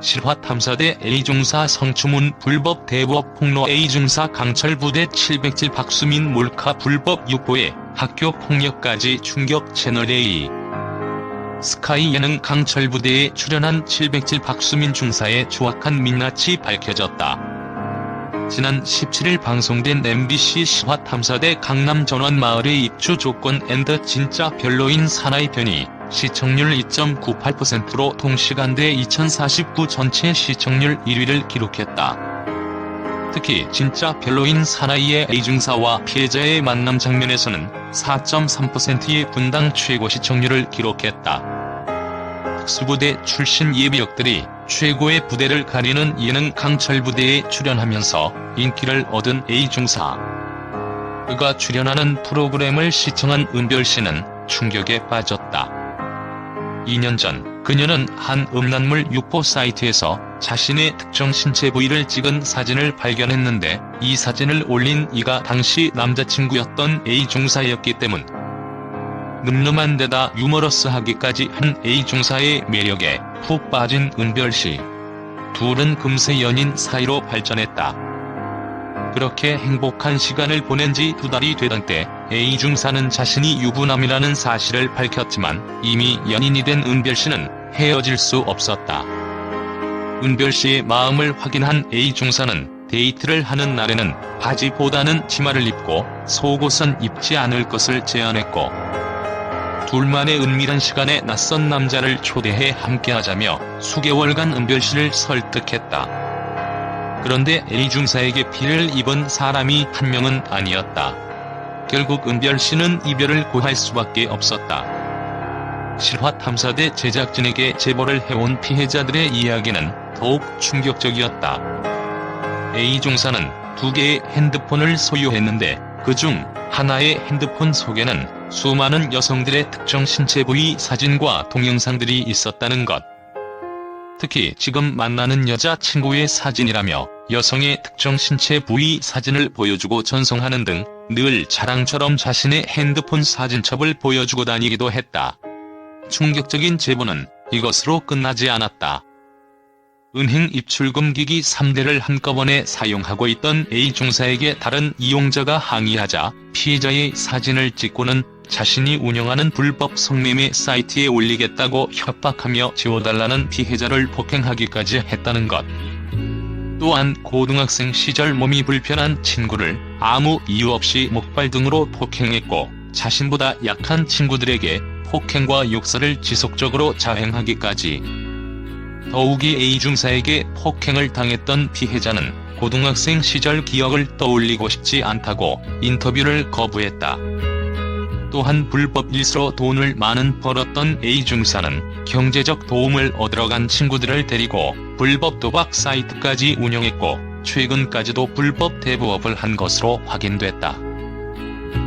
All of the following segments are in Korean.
실화탐사대 A중사 성추문 불법 대부업 폭로 A중사 강철부대 707 박수민 몰카 불법 유포에 학교 폭력까지 충격 채널A 스카이 예능 강철부대에 출연한 707 박수민 중사의 추악한 민낯이 밝혀졌다. 지난 17일 방송된 MBC 실화탐사대 강남 전원마을의 입주 조건 앤드 진짜 별로인 사나이 편이 시청률 2.98%로 동시간대 2049 전체 시청률 1위를 기록했다. 특히 진짜 별로인 사나이의 A중사와 피해자의 만남 장면에서는 4.3%의 분당 최고 시청률을 기록했다. 특수부대 출신 예비역들이 최고의 부대를 가리는 예능 강철부대에 출연하면서 인기를 얻은 A중사. 그가 출연하는 프로그램을 시청한 은별 씨는 충격에 빠졌다. 2년 전 그녀는 한 음란물 유포 사이트에서 자신의 특정 신체 부위를 찍은 사진을 발견했는데 이 사진을 올린 이가 당시 남자친구였던 A중사였기 때문 늠름한 데다 유머러스하기까지 한 A중사의 매력에 푹 빠진 은별 씨. 둘은 금세 연인 사이로 발전했다. 그렇게 행복한 시간을 보낸 지 두 달이 되던 때 A중사는 자신이 유부남이라는 사실을 밝혔지만 이미 연인이 된 은별 씨는 헤어질 수 없었다. 은별 씨의 마음을 확인한 A중사는 데이트를 하는 날에는 바지보다는 치마를 입고 속옷은 입지 않을 것을 제안했고 둘만의 은밀한 시간에 낯선 남자를 초대해 함께하자며 수개월간 은별 씨를 설득했다. 그런데 A중사에게 피해를 입은 사람이 한 명은 아니었다. 결국 은별 씨는 이별을 고할 수밖에 없었다. 실화탐사대 제작진에게 제보를 해온 피해자들의 이야기는 더욱 충격적이었다. A중사는 두 개의 핸드폰을 소유했는데 그중 하나의 핸드폰 속에는 수많은 여성들의 특정 신체 부위 사진과 동영상들이 있었다는 것. 특히 지금 만나는 여자 친구의 사진이라며 여성의 특정 신체 부위 사진을 보여주고 전송하는 등 늘 자랑처럼 자신의 핸드폰 사진첩을 보여주고 다니기도 했다. 충격적인 제보는 이것으로 끝나지 않았다. 은행 입출금 기기 3대를 한꺼번에 사용하고 있던 A중사에게 다른 이용자가 항의하자 피해자의 사진을 찍고는 자신이 운영하는 불법 성매매 사이트에 올리겠다고 협박하며 지워달라는 피해자를 폭행하기까지 했다는 것. 또한 고등학생 시절 몸이 불편한 친구를 아무 이유 없이 목발 등으로 폭행했고 자신보다 약한 친구들에게 폭행과 욕설을 지속적으로 자행하기까지 더욱이 A중사에게 폭행을 당했던 피해자는 고등학생 시절 기억을 떠올리고 싶지 않다고 인터뷰를 거부했다. 또한 불법 일수로 돈을 많은 벌었던 A중사는 경제적 도움을 얻으러 간 친구들을 데리고 불법 도박 사이트까지 운영했고 최근까지도 불법 대부업을 한 것으로 확인됐다.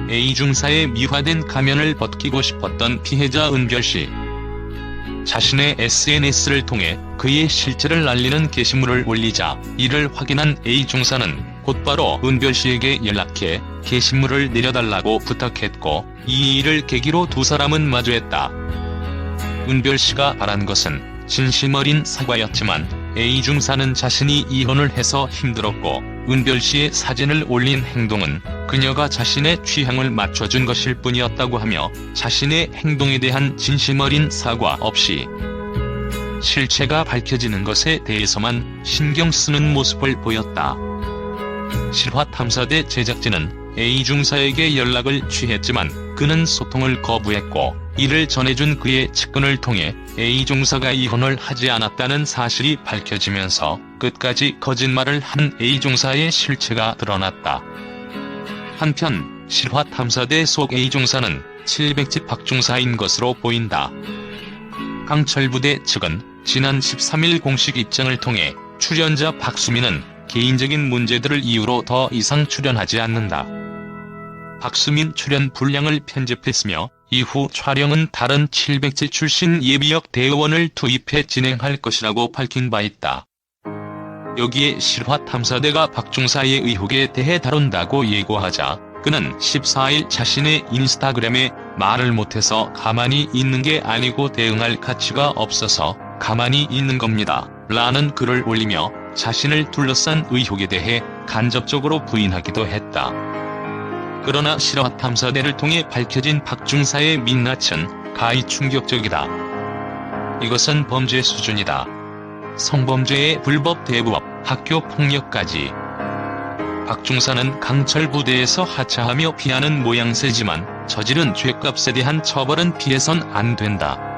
A중사의 미화된 가면을 벗기고 싶었던 피해자 은별 씨. 자신의 SNS를 통해 그의 실체를 알리는 게시물을 올리자 이를 확인한 A중사는 곧바로 은별 씨에게 연락해 게시물을 내려달라고 부탁했고 이 일을 계기로 두 사람은 마주했다. 은별 씨가 바란 것은 진심 어린 사과였지만 A중사는 자신이 이혼을 해서 힘들었고 은별 씨의 사진을 올린 행동은 그녀가 자신의 취향을 맞춰준 것일 뿐이었다고 하며 자신의 행동에 대한 진심 어린 사과 없이 실체가 밝혀지는 것에 대해서만 신경 쓰는 모습을 보였다. 실화탐사대 제작진은 A중사에게 연락을 취했지만 그는 소통을 거부했고 이를 전해준 그의 측근을 통해 A중사가 이혼을 하지 않았다는 사실이 밝혀지면서 끝까지 거짓말을 한 A중사의 실체가 드러났다. 한편 실화탐사대 속 A중사는 700집 박 중사인 것으로 보인다. 강철부대 측은 지난 13일 공식 입장을 통해 출연자 박수민은 개인적인 문제들을 이유로 더 이상 출연하지 않는다. 박수민 출연 분량을 편집했으며 이후 촬영은 다른 700제 출신 예비역 대의원을 투입해 진행할 것이라고 밝힌 바 있다. 여기에 실화탐사대가 박중사의 의혹에 대해 다룬다고 예고하자 그는 14일 자신의 인스타그램에 말을 못해서 가만히 있는 게 아니고 대응할 가치가 없어서 가만히 있는 겁니다. 라는 글을 올리며 자신을 둘러싼 의혹에 대해 간접적으로 부인하기도 했다. 그러나 실화 탐사대를 통해 밝혀진 박중사의 민낯은 가히 충격적이다. 이것은 범죄 수준이다. 성범죄의 불법 대부업, 학교 폭력까지. 박중사는 강철 부대에서 하차하며 피하는 모양새지만 저지른 죄값에 대한 처벌은 피해선 안 된다.